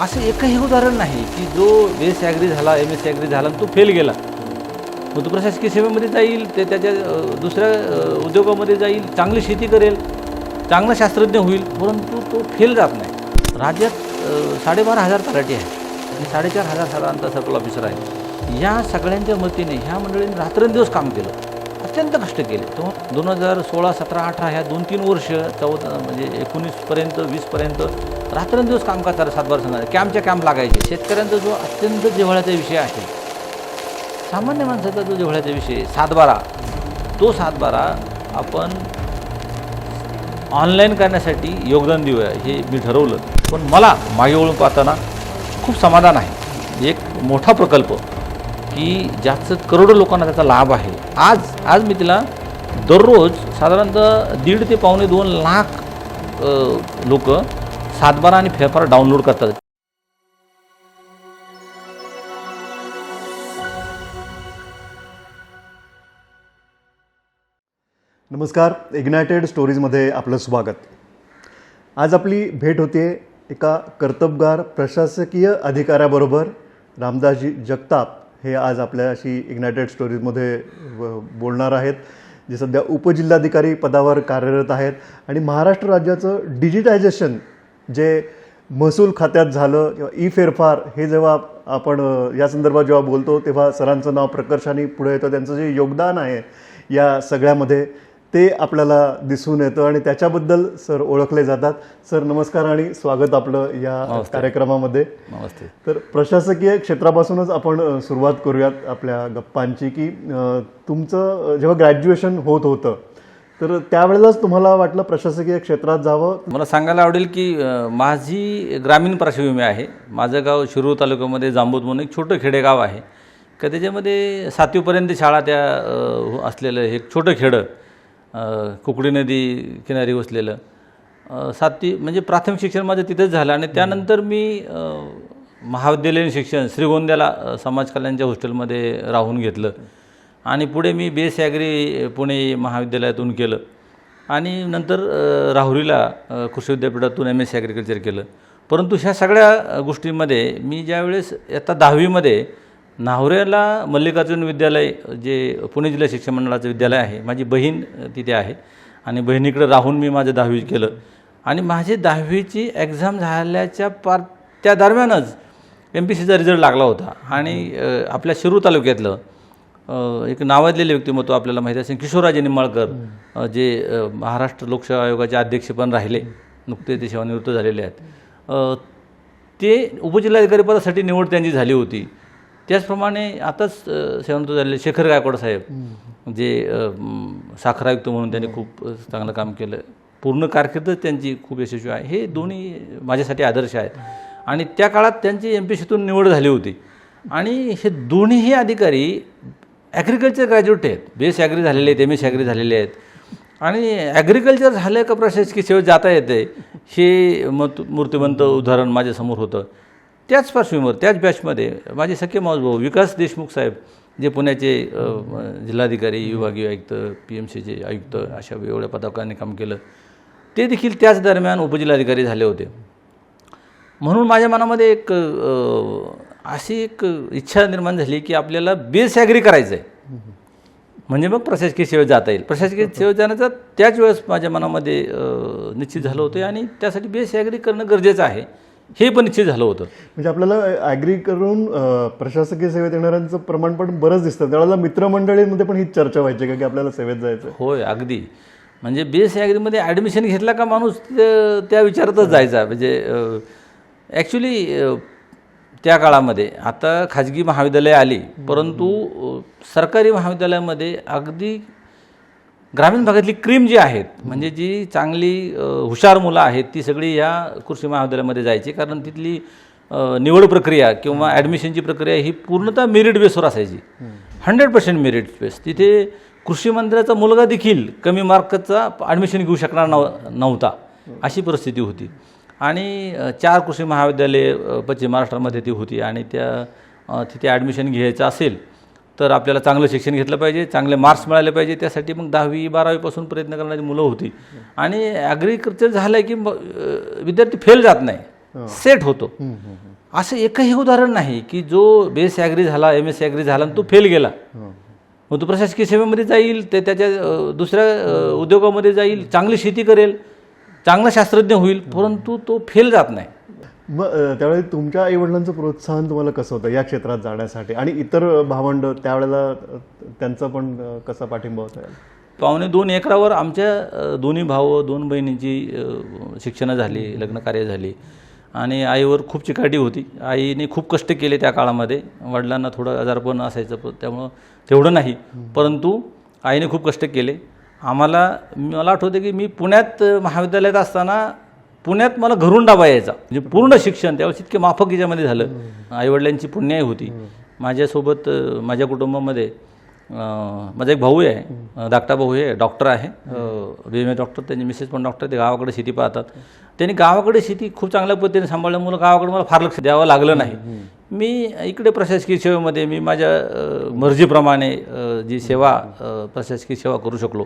असं एकही उदाहरण नाही की जो बेस ॲग्री झाला एम एस ॲग्री झाला तो फेल गेला. मग तो प्रशासकीय सेवेमध्ये जाईल ते त्याच्या दुसऱ्या उद्योगामध्ये जाईल चांगली शेती करेल चांगला शास्त्रज्ञ होईल परंतु तो फेल जात नाही. राज्यात साडेबारा हजार तलाठी आहे आणि साडेचार हजार साधारणतः सर्कल ऑफिसर आहे या सगळ्यांच्या मतीने ह्या मंडळींनी रात्रंदिवस काम केलं. अत्यंत कष्ट केले. तो दोन हजार सोळा सतरा अठरा ह्या दोन तीन वर्ष चौदा म्हणजे एकोणीसपर्यंत वीसपर्यंत रात्रंदिवस काम करतात सातबारा संघात. कॅम्पच्या कॅम्प लागायचे. शेतकऱ्यांचा जो अत्यंत जिव्हाळ्याचा विषय आहे सामान्य माणसाचा जो जिव्हाळ्याचा विषय सातबारा. तो सातबारा आपण ऑनलाईन करण्यासाठी योगदान देऊया हे मी ठरवलं. पण मला मागे वळून पाहताना खूप समाधान आहे. एक मोठा प्रकल्प की ज्याचं करोडो लोकांना त्याचा लाभ आहे. आज आज मी तिला दररोज साधारणतः दीड ते पावणे दोन लाख लोक सातबारा आणि फेरफार डाउनलोड करतात. नमस्कार इग्नायटेड स्टोरीजमध्ये आपलं स्वागत. आज आपली भेट होते एका कर्तबगार प्रशासकीय अधिकाऱ्याबरोबर रामदासजी जगताप हे आज आपल्याशी इग्नायटेड स्टोरीजमध्ये बोलणार आहेत. जे सध्या उपजिल्हाधिकारी पदावर कार्यरत आहेत. आणि महाराष्ट्र राज्याचं डिजिटायझेशन जे महसूल खात्यात झालं किंवा ई फेरफार हे जेव्हा आपण या संदर्भात जेव्हा बोलतो तेव्हा सरांचं नाव प्रकर्षाने पुढे येतं त्यांचं जे योगदान आहे या सगळ्यामध्ये ते आपल्याला दिसून येतं आणि त्याच्याबद्दल सर ओळखले जातात. सर नमस्कार आणि स्वागत आपलं या. कार्यक्रमामध्ये. नमस्ते. तर प्रशासकीय क्षेत्रापासूनच आपण सुरुवात करूयात आपल्या गप्पांची की तुमचं जेव्हा ग्रॅज्युएशन होत होतं तर त्यावेळेलाच तुम्हाला वाटलं प्रशासकीय क्षेत्रात जावं? मला सांगायला आवडेल की माझी ग्रामीण पार्श्वभूमी आहे. माझं गाव शिरूर तालुक्यामध्ये जांबूत म्हणून एक छोटं खेडेगाव आहे. का त्याच्यामध्ये सातवीपर्यंत शाळा त्या हो असलेलं हे छोटं खेडं कुकडी नदी किनारी वसलेलं सातवी म्हणजे प्राथमिक शिक्षण माझं तिथेच झालं. आणि त्यानंतर मी महाविद्यालयीन शिक्षण श्रीगोंद्याला समाज कल्याणच्या हॉस्टेलमध्ये राहून घेतलं. आणि पुढे मी बेस ॲग्री पुणे महाविद्यालयातून केलं. आणि नंतर राहुरीला कृषी विद्यापीठातून एम एस सी ॲग्रिकल्चर केलं. परंतु ह्या सगळ्या गोष्टींमध्ये मी ज्यावेळेस आता दहावीमध्ये नाहुऱ्याला मल्लिकार्जुन विद्यालय जे पुणे जिल्हा शिक्षण मंडळाचं विद्यालय आहे माझी बहीण तिथे आहे. आणि बहिणीकडे राहून मी माझं दहावी केलं. आणि माझी दहावीची एक्झाम झाल्याच्या पार त्या दरम्यानच एम पी सीचा रिझल्ट लागला होता. आणि आपल्या शिरूर तालुक्यातलं एक नावाजलेले व्यक्तिमत्व आपल्याला माहिती असेल किशोरराजे निंबाळकर जे महाराष्ट्र लोकसेवा आयोगाचे अध्यक्ष पण राहिले. नुकते ते सेवानिवृत्त झालेले आहेत. ते उपजिल्हाधिकारी पदासाठी निवड त्यांची झाली होती. त्याचप्रमाणे आताच सेवानिवृत्त झालेले शेखर गायकवाड साहेब जे साखर आयुक्त म्हणून त्यांनी खूप चांगलं काम केलं. पूर्ण कारकीर्द त्यांची खूप यशस्वी आहे. हे दोन्ही माझ्यासाठी आदर्श आहेत. आणि त्या काळात त्यांची एम पी सीतून निवड झाली होती. आणि हे दोन्हीही अधिकारी ॲग्रिकल्चर ग्रॅज्युएट आहेत. बेस ॲग्री झालेले आहेत एम एस ॲग्री झालेले आहेत. आणि ॲग्रिकल्चर झालं का प्रशासकीय सेवेत जाता येते हे मत मूर्तिमंत उदाहरण माझ्यासमोर होतं. त्याच पार्श्वभूमीवर त्याच बॅचमध्ये माझे सख्खे माऊस भाऊ विकास देशमुख साहेब जे पुण्याचे जिल्हाधिकारी विभागीय आयुक्त पी एम सीचे आयुक्त अशा एवढ्या पदाकांनी काम केलं. ते देखील त्याच दरम्यान उपजिल्हाधिकारी झाले होते. म्हणून माझ्या मनामध्ये एक अशी एक इच्छा निर्माण झाली की आपल्याला बेस ॲग्री करायचं आहे म्हणजे मग प्रशासकीय सेवेत जाता येईल. प्रशासकीय सेवेत जाण्याचा त्याच वेळेस माझ्या मनामध्ये निश्चित झालं होतं आणि त्यासाठी बेस ॲग्री करणं गरजेचं आहे. हे पण निश्चित झालं होतं. म्हणजे आपल्याला ॲग्री करून प्रशासकीय सेवेत येणाऱ्यांचं प्रमाण पण बरंच दिसतं. त्यावेळेला मित्रमंडळींमध्ये पण हीच चर्चा व्हायची का की आपल्याला सेवेत जायचं होय अगदी. म्हणजे बेस ॲग्रीमध्ये ॲडमिशन घेतला का माणूस त्या- त्या विचारातच जायचा. म्हणजे ॲक्च्युली त्या काळामध्ये. आता खाजगी महाविद्यालय आली परंतु सरकारी महाविद्यालयामध्ये अगदी ग्रामीण भागातली क्रीम जी आहेत म्हणजे जी चांगली हुशार मुलं आहेत ती सगळी या कृषी महाविद्यालयामध्ये जायची. कारण तिथली निवड प्रक्रिया किंवा ॲडमिशनची प्रक्रिया ही पूर्णतः मेरिट बेसवर असायची. हंड्रेड पर्सेंट मेरिट बेस तिथे कृषी मंत्र्याचा मुलगा देखील कमी मार्कचा ॲडमिशन घेऊ शकणार नव्हता. अशी परिस्थिती होती. आणि चार कृषी महाविद्यालये पश्चिम महाराष्ट्रामध्ये ती होती आणि त्या तिथे ॲडमिशन घ्यायचं असेल तर आपल्याला चांगलं शिक्षण घेतलं पाहिजे चांगले मार्क्स मिळाले पाहिजे त्यासाठी मग दहावी बारावीपासून प्रयत्न करणारी मुलं होती. आणि ॲग्रिकल्चर झालं की विद्यार्थी फेल जात नाही. सेट होतो. असं एकही उदाहरण नाही की जो बेस ॲग्री झाला एम एस ॲग्री झाला आणि तो फेल गेला. मग तो प्रशासकीय सेवेमध्ये जाईल ते त्याच्या दुसऱ्या उद्योगामध्ये जाईल चांगली शेती करेल चांगला शास्त्रज्ञ होईल परंतु तो फेल जात नाही. मग त्यावेळी तुमच्या आईवडिलांचं प्रोत्साहन तुम्हाला कसं होतं या क्षेत्रात जाण्यासाठी? आणि इतर भावंड त्यावेळेला त्यांचा पण कसा पाठिंबा होता? पावणे दोन एकरावर आमच्या दोन्ही भाऊ दोन बहिणींची शिक्षणं झाली लग्नकार्य झाली. आणि आईवर खूप चिकाटी होती. आईने खूप कष्ट केले त्या काळामध्ये. वडिलांना थोडं आजारपण असायचं त्यामुळं तेवढं नाही. परंतु आईने खूप कष्ट केले. आम्हाला मला आठवतं की मी पुण्यात महाविद्यालयात असताना पुण्यात मला घरून डाबा यायचा. म्हणजे पूर्ण शिक्षण त्यावेळेस इतके माफक याच्यामध्ये झालं. आईवडिलांची पुण्याई होती. माझ्यासोबत माझ्या कुटुंबामध्ये माझा एक भाऊ आहे. धाकटा भाऊ आहे डॉक्टर आहे. ए डॉक्टर त्यांची मिसेस पण डॉक्टर ते गावाकडे शेती पाहतात. त्यांनी गावाकडे शेती खूप चांगल्या पद्धतीने सांभाळल्यामुळं गावाकडे मला फार लक्ष द्यावं लागलं नाही. मी इकडे प्रशासकीय सेवेमध्ये मी माझ्या मर्जीप्रमाणे जी सेवा प्रशासकीय सेवा करू शकलो.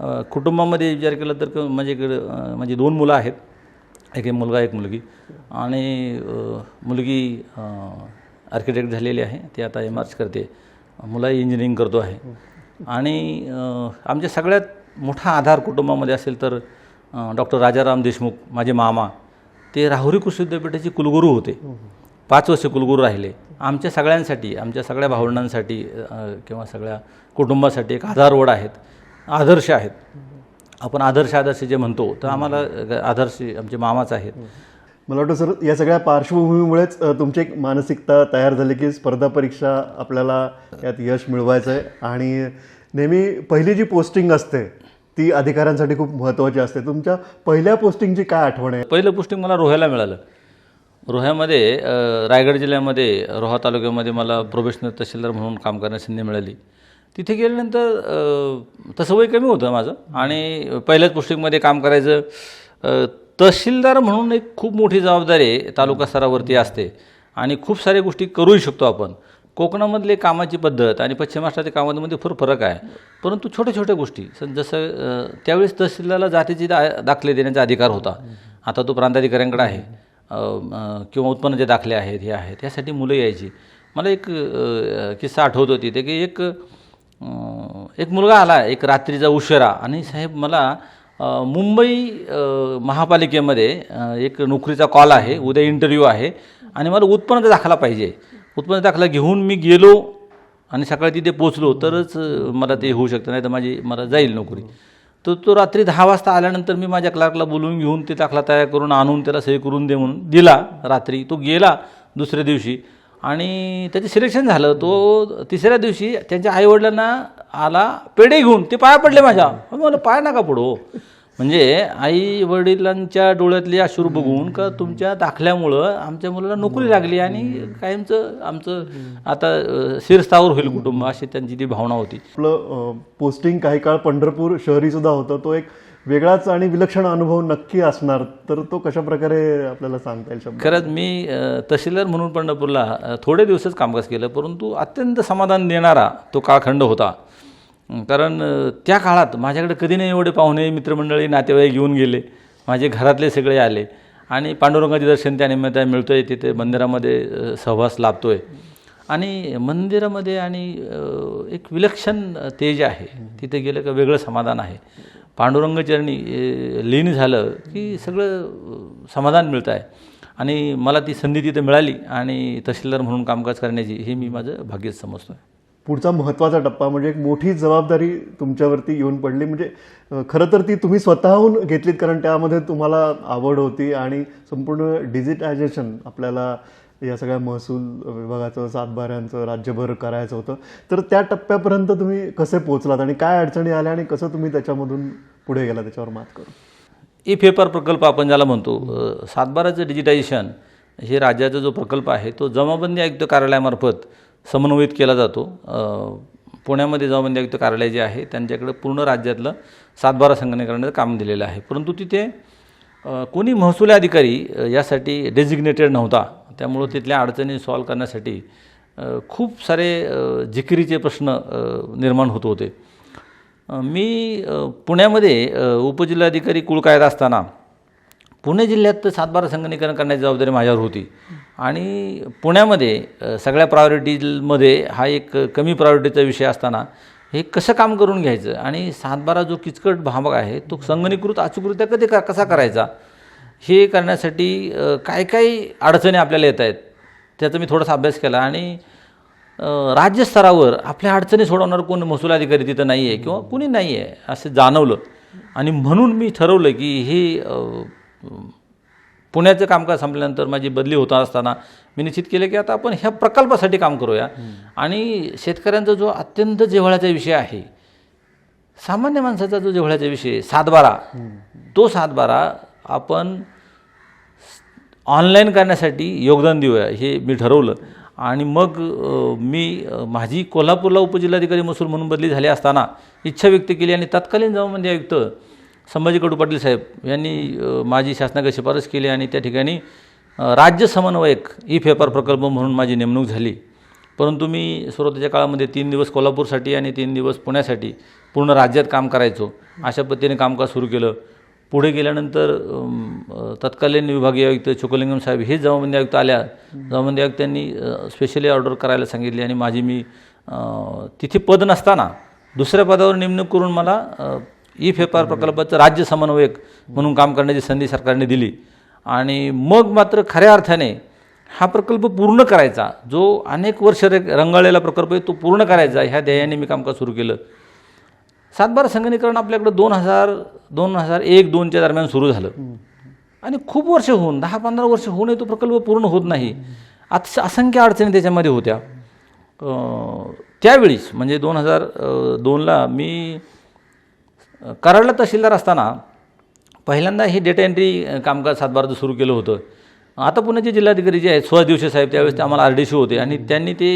कुटुंबामध्ये विचार केला तर क- म्हणजे, म्हणजे दोन मुलं आहेत. एक मुलगा एक मुलगी. आणि मुलगी आर्किटेक्ट झालेली आहे. ती आता एम आर्च करते. मुलाही इंजिनिअरिंग करतो आहे. आणि आमच्या सगळ्यात मोठा आधार कुटुंबामध्ये असेल तर डॉक्टर राजाराम देशमुख माझे मामा. ते राहुरी कृषी विद्यापीठाचे कुलगुरू होते. पाच वर्ष कुलगुरू राहिले. आमच्या सगळ्यांसाठी आमच्या सगळ्या भावंडांसाठी किंवा सगळ्या कुटुंबासाठी एक आधारवड आहेत. आदर्श आहेत. आपण आदर्श आदर्श जे म्हणतो तर आम्हाला आदर्श आमचे मामाच आहेत. मला वाटतं सर या सगळ्या पार्श्वभूमीमुळेच तुमची एक मानसिकता तयार झाली की स्पर्धा परीक्षा आपल्याला यात यश मिळवायचं आहे आणि नेहमी पहिली जी पोस्टिंग असते ती अधिकाऱ्यांसाठी खूप महत्त्वाची असते. तुमच्या पहिल्या पोस्टिंगची काय आठवण आहे? पहिलं पोस्टिंग मला रोह्याला मिळालं. रोह्यामध्ये रायगड जिल्ह्यामध्ये रोहा तालुक्यामध्ये मला प्रोफेशनल तहसीलदार म्हणून काम करण्याची संधी मिळाली. तिथे गेल्यानंतर तसं वय कमी होतं माझं. आणि पहिल्याच पोस्टिंगमध्ये काम करायचं तहसीलदार म्हणून एक खूप मोठी जबाबदारी तालुका स्तरावरती असते. आणि खूप साऱ्या गोष्टी करूही शकतो आपण. कोकणामधले कामाची पद्धत आणि पश्चिम महाराष्ट्राच्या कामामध्ये फार फरक आहे. परंतु छोट्या छोट्या गोष्टी स- जसं त्यावेळेस तहसीलदारला जातीचे दा दाखले देण्याचा अधिकार होता. आता तो प्रांताधिकाऱ्यांकडे आहे. किंवा उत्पन्नाचे दाखले आहेत हे आहेत यासाठी मुलं यायची. मला एक किस्सा आठवत होती ते की एक एक मुलगा आला एक रात्रीचा उशिरा. आणि साहेब मला मुंबई महापालिकेमध्ये एक नोकरीचा कॉल आहे उद्या इंटरव्ह्यू आहे. आणि मला उत्पन्नाचा दाखला पाहिजे. उत्पन्न दाखला घेऊन मी गेलो आणि सकाळी तिथे पोचलो तरच मला ते होऊ शकतं नाही तर माझी मला जाईल नोकरी. तर तो रात्री दहा वाजता आल्यानंतर मी माझ्या क्लार्कला बोलवून घेऊन ते दाखला तयार करून आणून त्याला सही करून दे म्हणून दिला. रात्री तो गेला दुसऱ्या दिवशी. आणि त्याचं सिलेक्शन झालं तो तिसऱ्या दिवशी त्यांच्या आईवडिलांना आला पेढे घेऊन. ते पाया पडले माझ्या. मला पाय नका पडो. म्हणजे आई वडिलांच्या डोळ्यातले अश्रू बघून का तुमच्या दाखल्यामुळं आमच्या मुलाला नोकरी लागली आणि कायमचं आमचं आता शिरस्थावर होईल कुटुंब अशी त्यांची ती भावना होती. आपलं पोस्टिंग काही काळ पंढरपूर शहरी सुद्धा होतं. तो एक वेगळाच आणि विलक्षण अनुभव नक्की असणार तर तो कशा प्रकारे आपल्याला सांगता येईल खरंच मी तहसीलदार म्हणून पंढरपूरला थोडे दिवसच कामकाज केलं परंतु अत्यंत समाधान देणारा तो काळखंड होता. कारण त्या काळात माझ्याकडे कधी नाही एवढे पाहुणे मित्रमंडळी नातेवाईक येऊन गेले. माझे घरातले सगळे आले. आणि पांडुरंगाचे दर्शन त्या निमित्ताने मिळतं आहे तिथे मंदिरामध्ये सहवास लाभतो आहे आणि मंदिरामध्ये आणि एक विलक्षण तेज आहे. तिथे गेलं का वेगळं समाधान आहे. पांडुरंगचरणी लीन झालं की सगळं समाधान मिळतं आहे आणि मला ती संधी तिथे मिळाली आणि तहसीलदार म्हणून कामकाज करण्याची हे मी माझं भाग्यच समजतो आहे पुढचा महत्त्वाचा टप्पा म्हणजे एक मोठी जबाबदारी तुमच्यावरती येऊन पडली. म्हणजे खरं तर ती तुम्ही स्वतःहून घेतलीत कारण त्यामध्ये तुम्हाला आवड होती आणि संपूर्ण डिजिटायझेशन आपल्याला या सगळ्या महसूल विभागाचं सातबाऱ्यांचं राज्यभर करायचं होतं. तर त्या टप्प्यापर्यंत तुम्ही कसे पोहोचलात आणि काय अडचणी आल्या आणि कसं तुम्ही त्याच्यामधून पुढे गेला त्याच्यावर मात करू ई पेपर प्रकल्प आपण ज्याला म्हणतो सातबाराचं डिजिटायझेशन हे राज्याचा जो प्रकल्प आहे तो जमाबंदी आयुक्त कार्यालयामार्फत समन्वयित केला जातो. पुण्यामध्ये जमाबंदी आयुक्त कार्यालय जे आहे त्यांच्याकडे पूर्ण राज्यातलं सातबारा संगणकीकरणाचं काम दिलेलं आहे. परंतु तिथे कोणी महसुली अधिकारी यासाठी डेजिग्नेटेड नव्हता. त्यामुळं तिथल्या अडचणी सॉल्व करण्यासाठी खूप सारे जिकिरीचे प्रश्न निर्माण होत होते. मी पुण्यामध्ये उपजिल्हाधिकारी कुळकायदा असताना पुणे जिल्ह्यात सातबारा संगणीकरण करण्याची जबाबदारी माझ्यावर होती. आणि पुण्यामध्ये सगळ्या प्रायोरिटीजमध्ये हा एक कमी प्रायोरिटीचा विषय असताना हे कसं काम करून घ्यायचं? आणि सातबारा जो किचकट भाग आहे तो संगणीकृत अचूकरित्या कधी का कसा करायचा? हे करण्यासाठी काय काय अडचणी आपल्याला येत आहेत त्याचा मी थोडासा अभ्यास केला. आणि राज्यस्तरावर आपल्या अडचणी सोडवणार कोण महसूल अधिकारी तिथं नाही आहे किंवा कुणी नाही आहे असं जाणवलं. आणि म्हणून मी ठरवलं की हे पुण्याचं कामकाज संपल्यानंतर माझी बदली होत असताना मी निश्चित केलं की आता आपण ह्या प्रकल्पासाठी काम करूया. आणि शेतकऱ्यांचा जो अत्यंत जिव्हाळ्याचा विषय आहे सामान्य माणसाचा जो जिव्हाळ्याचा विषय सातबारा तो सातबारा आपण ऑनलाईन करण्यासाठी योगदान देऊया हे मी ठरवलं. आणि मग मी माझी कोल्हापूरला उपजिल्हाधिकारी महसूल म्हणून बदली झाली असताना इच्छा व्यक्त केली आणि तत्कालीन जबाबंदी आयुक्त संभाजी कडू पाटील साहेब यांनी माझी शासनाकडे शिफारस केली आणि त्या ठिकाणी राज्य समन्वयक ई पेपर प्रकल्प म्हणून माझी नेमणूक झाली. परंतु मी सुरुवातीच्या काळामध्ये तीन दिवस कोल्हापूरसाठी आणि तीन दिवस पुण्यासाठी पूर्ण राज्यात काम करायचो. अशा पद्धतीने कामकाज सुरू केलं. पुढे गेल्यानंतर तत्कालीन विभागीय आयुक्त चोकलिंगम साहेब हे जमाबंदी आयुक्त आल्या. जमाबंदी आयुक्तांनी स्पेशली ऑर्डर करायला सांगितली आणि माझी मी तिथे पद नसताना दुसऱ्या पदावर नेमणूक करून मला ई फेफार प्रकल्पाचं राज्य समन्वयक म्हणून काम करण्याची संधी सरकारने दिली. आणि मग मात्र खऱ्या अर्थाने हा प्रकल्प पूर्ण करायचा जो अनेक वर्ष रे- रंगाळलेला प्रकल्प आहे तो पूर्ण करायचा ह्या ध्येयाने मी कामकाज सुरू केलं. सातबारा संगणीकरण आपल्याकडं दोन हजार दोन हजार एक दोनच्या दरम्यान सुरू झालं. आणि खूप वर्ष होऊन दहा पंधरा वर्ष होऊनही तो प्रकल्प पूर्ण होत नाही. अतिशय असंख्य अडचणी त्याच्यामध्ये होत्या. त्यावेळीच म्हणजे दोन हजार दोनला मी कराडला तहसीलदार असताना पहिल्यांदा ही डेटा एंट्री कामकाज सातबाराचं सुरू केलं होतं. आता पुण्याचे जिल्हाधिकारी जे आहेत सुहास दिवशी साहेब त्यावेळेस ते आम्हाला आर डी सी होते. आणि त्यांनी ते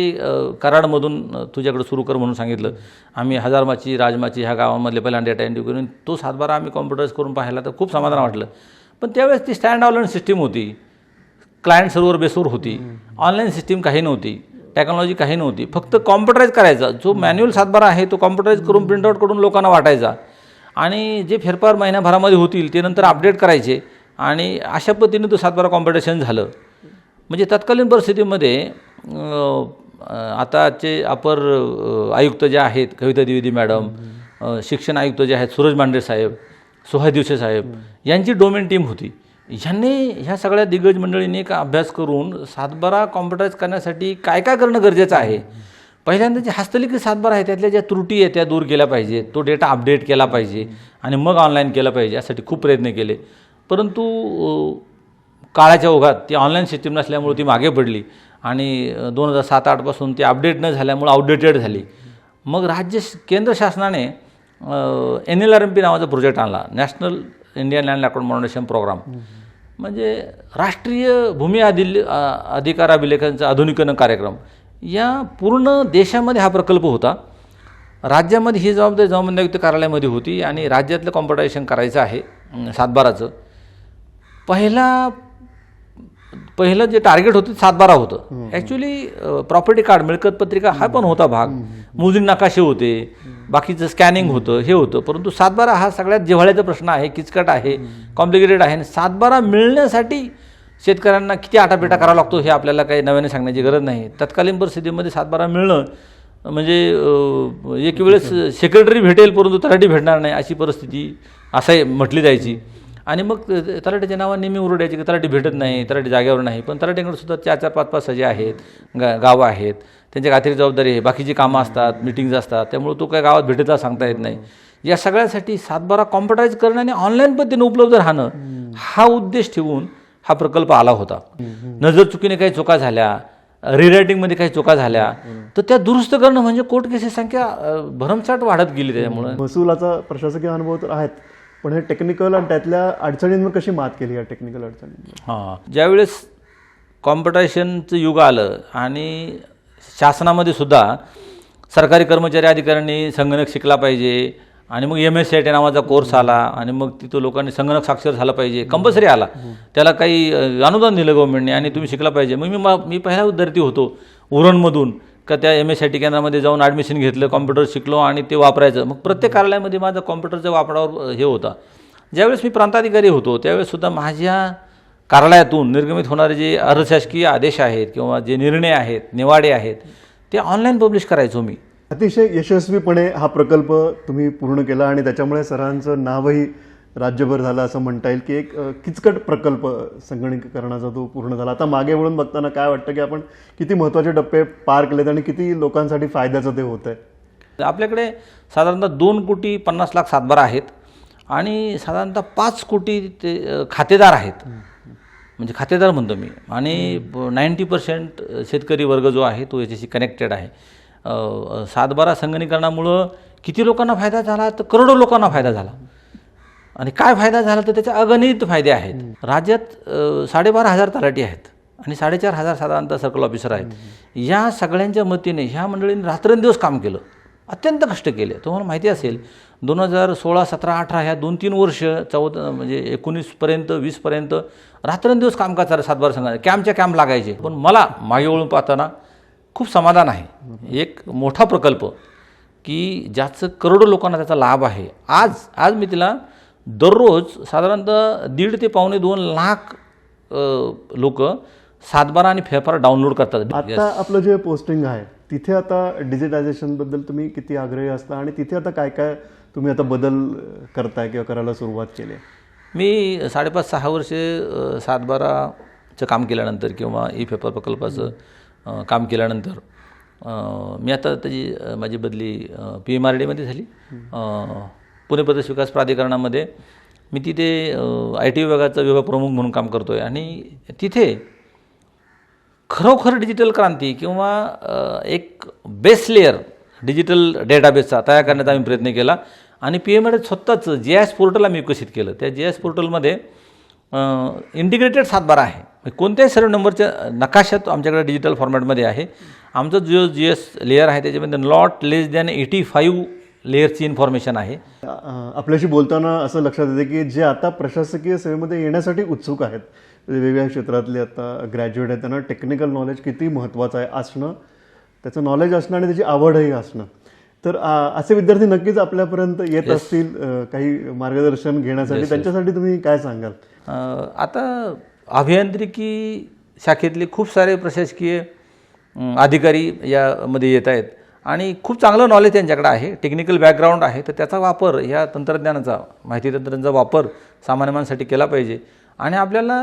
कराडमधून तुझ्याकडे सुरू कर म्हणून सांगितलं. आम्ही हजारमाची राजमाची ह्या गावामधले पहिल्यांदा डेटा एंट्री करून तो सातबारा आम्ही कॉम्प्युटर्स करून पाहिला तर खूप समाधान वाटलं. पण त्यावेळेस ती स्टँड ऑनलाईन सिस्टीम होती. क्लायंट सर्व्हर बेसवर होती. ऑनलाईन सिस्टीम काही नव्हती. टेक्नॉलॉजी काही नव्हती. फक्त कॉम्प्युटराईज करायचा. जो मॅन्युअल सातबारा आहे तो कॉम्प्युटराईज करून प्रिंटआउट करून लोकांना वाटायचा. आणि जे फेरफार महिन्याभरामध्ये होतील ते नंतर अपडेट करायचे. आणि अशा पद्धतीने तो सातबारा कॉम्पिटिशन झालं. म्हणजे तत्कालीन परिस्थितीमध्ये आताचे अपर आयुक्त जे आहेत कविता द्विवेदी मॅडम शिक्षण आयुक्त जे आहेत सूरज मांडे साहेब सुहाय दिवसे साहेब यांची डोमेन टीम होती. ह्यांनी ह्या सगळ्या दिग्गज मंडळींनी एक अभ्यास करून सातबारा कॉम्प्युटराईज करण्यासाठी काय काय करणं गरजेचं आहे? पहिल्यांदा जे हस्तलिखित सातबारा आहे त्यातल्या ज्या त्रुटी आहेत त्या दूर केल्या पाहिजे तो डेटा अपडेट केला पाहिजे आणि मग ऑनलाईन केला पाहिजे यासाठी खूप प्रयत्न केले. परंतु काळाच्या ओघात ती ऑनलाईन सिस्टीम नसल्यामुळे ती मागे पडली आणि दोन हजार सात आठपासून ती अपडेट न झाल्यामुळे आउटडेटेड झाली. मग राज्य केंद्र शासनाने N L R M P नावाचा प्रोजेक्ट आणला national Indian land account monetisation program म्हणजे राष्ट्रीय भूमी अधिल अधिकार अभिलेखांचा आधुनिकीकरण कार्यक्रम. या पूर्ण देशामध्ये हा प्रकल्प होता. राज्यामध्ये ही जबाबदारी जबाबदारी कार्यालयामध्ये होती आणि राज्यातलं कॉम्प्युटायझेशन करायचं आहे सातबाराचं. पहिला पहिलं जे टार्गेट होतं ते सातबारा होतं. ॲक्च्युली प्रॉपर्टी कार्ड मिळकत पत्रिका हा पण होता भाग. मोजणी नकाशे होते. बाकीचं स्कॅनिंग होतं हे होतं. परंतु सातबारा हा सगळ्यात जिव्हाळ्याचा प्रश्न आहे किचकट आहे कॉम्प्लिकेटेड आहे. आणि सातबारा मिळण्यासाठी शेतकऱ्यांना किती आटापिटा करावा लागतो हे आपल्याला काही नव्याने सांगण्याची गरज नाही. तत्कालीन परिस्थितीमध्ये सातबारा मिळणं म्हणजे एक वेळेस सेक्रेटरी भेटेल परंतु तलाठी भेटणार नाही अशी परिस्थिती असं म्हटली जायची. आणि मग त- नावाने नेहमी उरडायचे की तलाठी भेटत नाही तलाठी जागेवर नाही. पण तलाठीकडे सुद्धा चार चार पाच पाच सजे आहेत गा गावं आहेत. त्यांच्या अतिरिक्त जबाबदारी आहे. बाकीची कामं असतात मिटिंग्ज असतात. त्यामुळे तो काय गावात भेटला सांगता येत नाही. या सगळ्यासाठी सातबारा कॉम्प्युटराईज करणं आणि ऑनलाईन पद्धतीने उपलब्ध राहणं हा उद्देश ठेवून हा प्रकल्प आला होता. नजर चुकीने काही चुका झाल्या रिरायटिंगमध्ये काही चुका झाल्या तर त्या दुरुस्त करणं म्हणजे कोर्ट केसेस संख्या भरमसाट भरमसाठ वाढत गेली त्याच्यामुळे. महसुलाचा प्रशासकीय अनुभव तर आहेत. पण हे टेक्निकल आणि त्यातल्या अडचणींवर कशी मात केली या टेक्निकल अडचणींवर? हां. ज्यावेळेस कॉम्पिटिशनचं युग आलं आणि शासनामध्ये सुद्धा सरकारी कर्मचारी अधिकाऱ्यांनी संगणक शिकला पाहिजे आणि मग M S C I T नावाचा कोर्स आला आणि मग तिथं लोकांनी संगणक साक्षर झालं पाहिजे कंपल्सरी आला. त्याला काही अनुदान दिलं गव्हर्नमेंटने आणि तुम्ही शिकला पाहिजे. मग मी मा- मी पहिला विद्यार्थी होतो उरणमधून. का त्या एम एस आय टी केंद्रामध्ये जाऊन ॲडमिशन घेतलं कॉम्प्युटर शिकलो आणि ते वापरायचं. मग प्रत्येक कार्यालयामध्ये माझा कॉम्प्युटरच्या वापरावर हे होता. ज्यावेळेस मी प्रांताधिकारी होतो त्यावेळेससुद्धा माझ्या कार्यालयातून निर्गमित होणारे जे अर्धशासकीय आदेश आहेत किंवा जे निर्णय आहेत निवाडे आहेत ते ऑनलाईन पब्लिश करायचो मी. अतिशय यशस्वीपणे हा प्रकल्प तुम्ही पूर्ण केला आणि त्याच्यामुळे सरांचं नावही राज्यभर झालं असं म्हणता येईल की एक किचकट प्रकल्प संगणकीकरणाचा तो पूर्ण झाला. आता मागे वळून बघताना काय वाटतं की आपण किती महत्त्वाचे टप्पे पार केलेत आणि किती लोकांसाठी फायद्याचं ते होत आहे आपल्याकडे साधारणतः दोन कोटी पन्नास लाख सातबारा आहेत आणि साधारणतः पाच कोटी ते खातेदार आहेत. म्हणजे खातेदार म्हणतो मी. आणि नाईंटी पर्सेंट शेतकरी वर्ग जो आहे तो याच्याशी कनेक्टेड आहे. सातबारा संगणीकरणामुळं किती लोकांना फायदा झाला? तर करोडो लोकांना फायदा झाला. आणि काय फायदा झाला तर त्याचे अगणित फायदे आहेत. राज्यात साडेबारा हजार तलाठी आहेत आणि साडेचार हजार साधारणतः सर्कल ऑफिसर आहेत. या सगळ्यांच्या मतीने ह्या मंडळींनी रात्रंदिवस काम केलं. अत्यंत कष्ट केले. तुम्हाला माहिती असेल दोन हजार सोळा सतरा अठरा ह्या दोन तीन वर्ष चौदा म्हणजे एकोणीसपर्यंत वीसपर्यंत रात्रंदिवस कामकाज चाललं सातबारा संघात कॅम्पच्या कॅम्प लागायचे. पण मला मागे वळून पाहताना खूप समाधान आहे. एक मोठा प्रकल्प की ज्याचं करोडो लोकांना त्याचा लाभ आहे. आज आज मी तिला दररोज साधारणतः दीड ते पावणे दोन लाख लोक सातबारा आणि फेफार डाउनलोड करतात. आता आपलं जे पोस्टिंग आहे तिथे आता डिजिटायझेशनबद्दल तुम्ही किती आग्रही असता आणि तिथे आता काय काय तुम्ही आता बदल करताय किंवा करायला सुरुवात केली? मी साडेपाच सहा वर्षे सातबाराचं काम केल्यानंतर किंवा ई पेपर प्रकल्पाचं काम केल्यानंतर मी आता त्याची माझी बदली पी एम आर डीमध्ये झाली. पुणे प्रदेश विकास प्राधिकरणामध्ये मी तिथे आय टी विभागाचा विभाग प्रमुख म्हणून काम करतो आहे आणि तिथे खरोखर डिजिटल क्रांती किंवा एक बेस लेअर डिजिटल डेटाबेसचा तयार करण्याचा आम्ही प्रयत्न केला. आणि पी एम स्वतःच जी एस पोर्टल आम्ही विकसित केलं. त्या जी एस पोर्टलमध्ये इंटिग्रेटेड सातबारा आहे. म्हणजे कोणत्याही सर्व नंबरच्या नकाशात आमच्याकडे डिजिटल फॉर्मॅटमध्ये आहे. आमचं जो जी एस लेअर आहे त्याच्यामध्ये not less than eighty five लेअरची information आहे. आपल्याशी बोलताना असं लक्षात येते की जे आता प्रशासकीय सेवेमध्ये येण्यासाठी उत्सुक आहेत वेगवेगळ्या क्षेत्रातले आता ग्रॅज्युएट आहेत त्यांना टेक्निकल नॉलेज किती महत्त्वाचं आहे असणं त्याचं नॉलेज असणं आणि त्याची आवडही असणं. तर असे विद्यार्थी नक्कीच आपल्यापर्यंत येत असतील काही मार्गदर्शन घेण्यासाठी. त्यांच्यासाठी तुम्ही काय सांगाल? आता अभियांत्रिकी शाखेतले खूप सारे प्रशासकीय अधिकारी यामध्ये येत आहेत. आणि खूप चांगलं नॉलेज त्यांच्याकडे आहे. टेक्निकल बॅकग्राऊंड आहे. तर त्याचा वापर ह्या तंत्रज्ञानाचा माहिती तंत्रज्ञानाचा वापर सामान्य माणसासाठी केला पाहिजे. आणि आपल्याला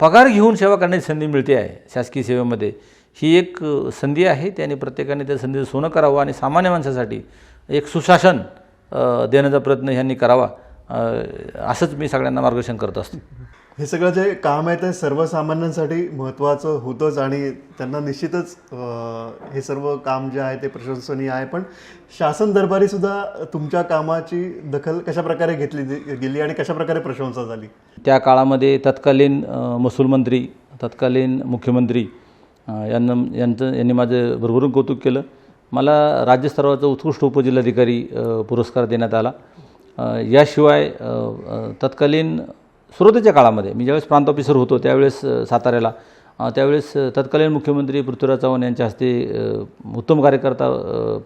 पगार घेऊन सेवा करण्याची संधी मिळते आहे शासकीय सेवेमध्ये. ही एक संधी आहे. त्याने प्रत्येकाने त्या संधीचं सोनं करावं आणि सामान्य माणसासाठी एक सुशासन देण्याचा प्रयत्न ह्यांनी करावा. असंच मी सगळ्यांना मार्गदर्शन करत असतो. हे सगळं जे काम आहे ते सर्वसामान्यांसाठी महत्त्वाचं होतंच आणि त्यांना निश्चितच हे सर्व काम जे आहे ते प्रशंसनीय आहे. पण शासन दरबारी सुद्धा तुमच्या कामाची दखल कशा प्रकारे घेतली गेली आणि कशा प्रकारे प्रशंसा झाली? त्या काळामध्ये तत्कालीन महसूल मंत्री तत्कालीन मुख्यमंत्री यांना यांचं यांनी माझं भरभरून कौतुक केलं. मला राज्यस्तरावरचा उत्कृष्ट उपजिल्हाधिकारी पुरस्कार देण्यात आला. याशिवाय तत्कालीन सुरुवातीच्या काळामध्ये मी ज्यावेळेस प्रांत ऑफिसर होतो त्यावेळेस साताऱ्याला त्यावेळेस तत्कालीन मुख्यमंत्री पृथ्वीराज चव्हाण यांच्या हस्ते उत्तम कार्यकर्ता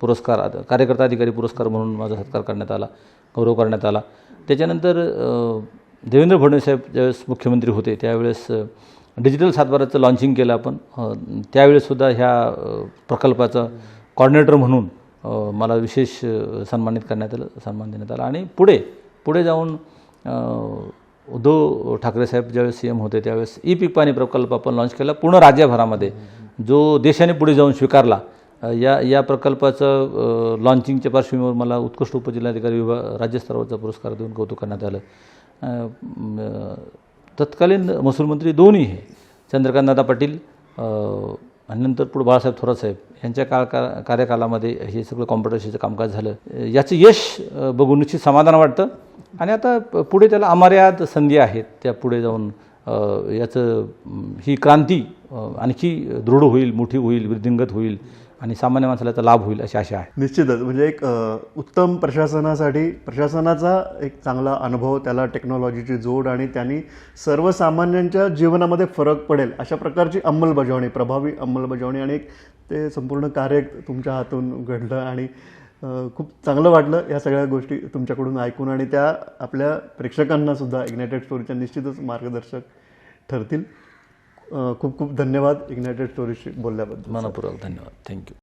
पुरस्कार आता कार्यकर्ता अधिकारी पुरस्कार म्हणून माझा सत्कार करण्यात आला गौरव करण्यात आला. त्याच्यानंतर देवेंद्र फडणवीस साहेब ज्यावेळेस मुख्यमंत्री होते त्यावेळेस डिजिटल सातबाराचं लॉन्चिंग केलं आपण त्यावेळेससुद्धा ह्या प्रकल्पाचं कॉर्डिनेटर म्हणून मला विशेष सन्मानित करण्यात आलं सन्मान देण्यात आला. आणि पुढे पुढे जाऊन उद्धव ठाकरे साहेब ज्यावेळेस सी एम होते त्यावेळेस ई पीक पाणी प्रकल्प आपण लॉन्च केला पूर्ण राज्यभरामध्ये. जो देशाने पुढे जाऊन स्वीकारला या या प्रकल्पाचं लॉन्चिंगच्या पार्श्वभूमीवर मला उत्कृष्ट उपजिल्हाधिकारी विभाग राज्यस्तरावरचा पुरस्कार देऊन कौतुक करण्यात आलं. तत्कालीन महसूल मंत्री दोन्ही हे चंद्रकांतदादा पाटील आणि नंतर पुढे बाळासाहेब थोरात साहेब यांच्या काळ कार्यकालामध्ये हे सगळं कॉम्प्युटरशीचं कामकाज झालं. याचं यश बघून निश्चित समाधान वाटतं. आणि आता प- पुढे त्याला अमर्याद संधी आहेत. त्या पुढे जाऊन याचं ही क्रांती आणखी दृढ होईल मोठी होईल वृद्धिंगत होईल. आणि सामान्य माणसाला याचा लाभ होईल अशी आशा आहे. निश्चितच. म्हणजे एक उत्तम प्रशासनासाठी प्रशासनाचा एक चांगला अनुभव त्याला टेक्नॉलॉजीची जोड आणि त्यांनी सर्वसामान्यांच्या जीवनामध्ये फरक पडेल अशा प्रकारची अंमलबजावणी प्रभावी अंमलबजावणी आणि एक ते संपूर्ण कार्य तुमच्या हातून घडलं आणि खूप चांगलं वाटलं या सगळ्या गोष्टी तुमच्याकडून ऐकून आणि त्या आपल्या प्रेक्षकांना सुद्धा स्टोरीच्या निश्चितच मार्गदर्शक ठरतील. खूप खूप धन्यवाद इग्नायटेड स्टोरीशी बोलल्याबद्दल. मनपूर्वक धन्यवाद. थँक्यू